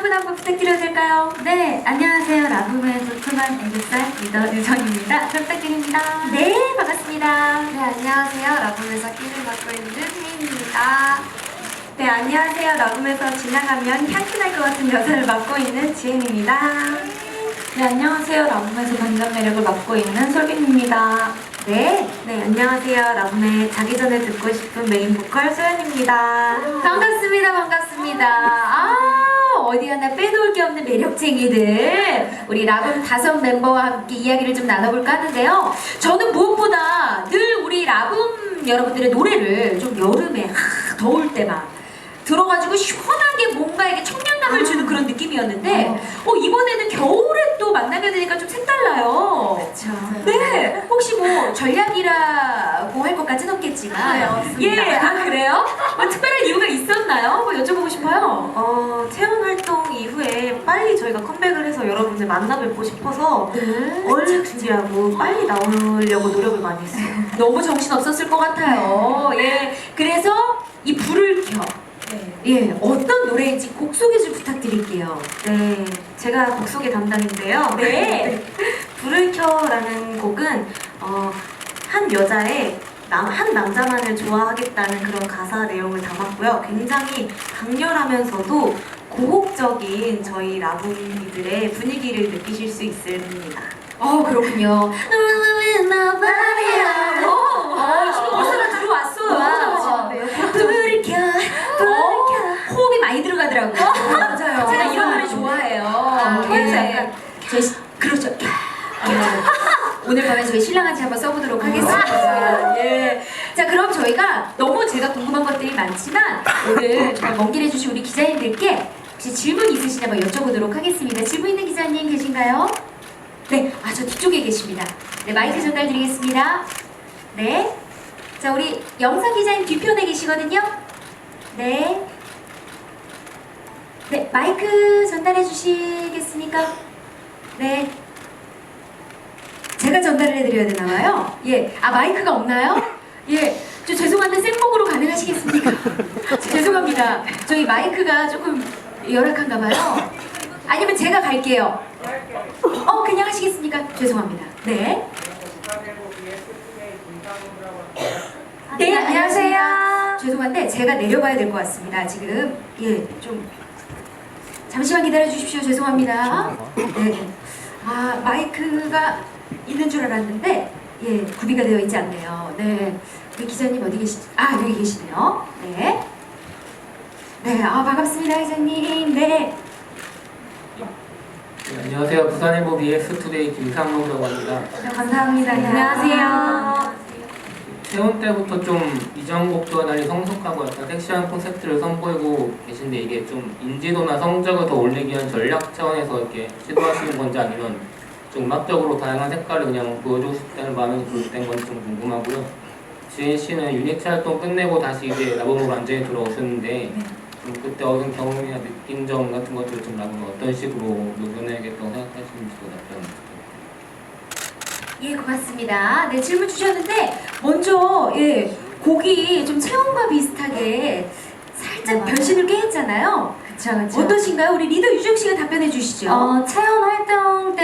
분 한 분 부탁드려도 될까요? 네, 안녕하세요. 라붐의 도톰한 애교살 리더 유정입니다. 잘 부탁드립니다. 네, 반갑습니다. 네, 안녕하세요. 라붐에서 끼를 맡고 있는 혜인입니다. 네, 안녕하세요. 러브에서 지나가면 향기 날 것 같은 여자를 맡고 있는 지은입니다. 네, 안녕하세요. 라붐에서 반전 매력을 맡고 있는 솔빈입니다. 네, 네, 안녕하세요. 러브의 자기 전에 듣고 싶은 메인 보컬 소연입니다. 반갑습니다. 반갑습니다. 아, 하나 빼놓을 게 없는 매력쟁이들. 우리 라붐 다섯 멤버와 함께 이야기를 좀 나눠볼까 하는데요. 저는 무엇보다 늘 우리 라붐 여러분들의 노래를 좀 여름에 하, 더울 때만 들어가지고 시원하게 뭔가 이게 청량감을 주는 그런 느낌이었는데 어, 이번에는 겨울에 또 만나게 되니까 좀 색달라요. 그렇죠. 네, 혹시 뭐 전략이라고 할 것까지는 없겠지만 네, 없습니다. 예, 아 그래요? 뭐 특별한 이유가 있었나요? 뭐 여쭤보고 싶어요. 어, 이후에 빨리 저희가 컴백을 해서 여러분들 만나뵙고 싶어서 네. 얼른 준비하고 빨리 나오려고 노력을 많이 했어요. 너무 정신 없었을 것 같아요. 예, 그래서 이 불을 켜. 네. 예, 어떤 노래인지 곡 소개 좀 부탁드릴게요. 네, 제가 곡 소개 담당인데요. 네. 불을 켜라는 곡은 어, 한 여자의 남, 한 남자만을 좋아하겠다는 그런 가사 내용을 담았고요. 굉장히 강렬하면서도 고혹적인 저희 라붐이들의 분위기를 느끼실 수 있습니다. 어, 그렇군요. 어, 어, 들어왔어요. 네. 호흡이 많이 들어가더라고요. 맞아요. 제가 이런 노래 좋아해요. 아, 예. 약간 저희 시- 그렇죠. 예. 오늘 밤에 저희 신랑한테 한번 써보도록 하겠습니다. 예. 자, 그럼 저희가 너무 제가 궁금한 것들이 많지만 오늘 정말 먼길 해주신 우리 기자님들께 혹시 질문 있으시냐 면 여쭤보도록 하겠습니다. 질문 있는 기자님 계신가요? 네, 아, 저 뒤쪽에 계십니다. 네, 마이크 전달드리겠습니다. 네. 자, 우리 영상 기자님 뒤편에 계시거든요. 네. 네, 마이크 전달해 주시겠습니까? 네. 제가 전달을 해드려야 되나봐요. 예. 아, 마이크가 없나요? 예. 저 죄송한데 생목으로 가능하시겠습니까? 죄송합니다. 저희 마이크가 조금 열악한가 봐요. 아니면 제가 갈게요. 어, 그냥 하시겠습니까? 죄송합니다. 네. 네, 안녕하세요. 죄송한데 제가 내려가야 될 것 같습니다. 지금 예, 좀 잠시만 기다려 주십시오. 죄송합니다. 네. 아, 마이크가 있는 줄 알았는데 예, 구비가 되어 있지 않네요. 네. 우리 기자님 어디 계시죠? 아, 여기 계시네요. 네. 네, 아, 반갑습니다, 기자님. 네. 네, 안녕하세요. 부산일보 BS투데이 김상록이라고 합니다. 네, 감사합니다. 안녕하세요. 태원 때부터 좀 이전 곡도와 달리 성숙하고 약간 섹시한 콘셉트를 선보이고 계신데 이게 좀 인지도나 성적을 더 올리기 위한 전략 차원에서 이렇게 시도하시는 건지 아니면 좀 음악적으로 다양한 색깔을 그냥 보여주고 싶다는 마음이 그땐 건지 좀 궁금하고요. 지은 씨는 유니트 활동 끝내고 다시 이제 라붐으로 완전히 들어오셨는데 좀 그때 얻은 경험이나 느낀 점 같은 것들을 좀 라붐을 어떤 식으로 녹여내야겠다고 생각하시는지도 답변 부탁드립니다. 예, 고맙습니다. 네, 질문 주셨는데 먼저 예, 곡이 좀 체온과 비슷하게 살짝 네, 맞아요. 변신을 꽤 했잖아요. 그쵸, 그쵸. 어떠신가요? 우리 리더 유정 씨가 답변해 주시죠. 어, 체험 활동 때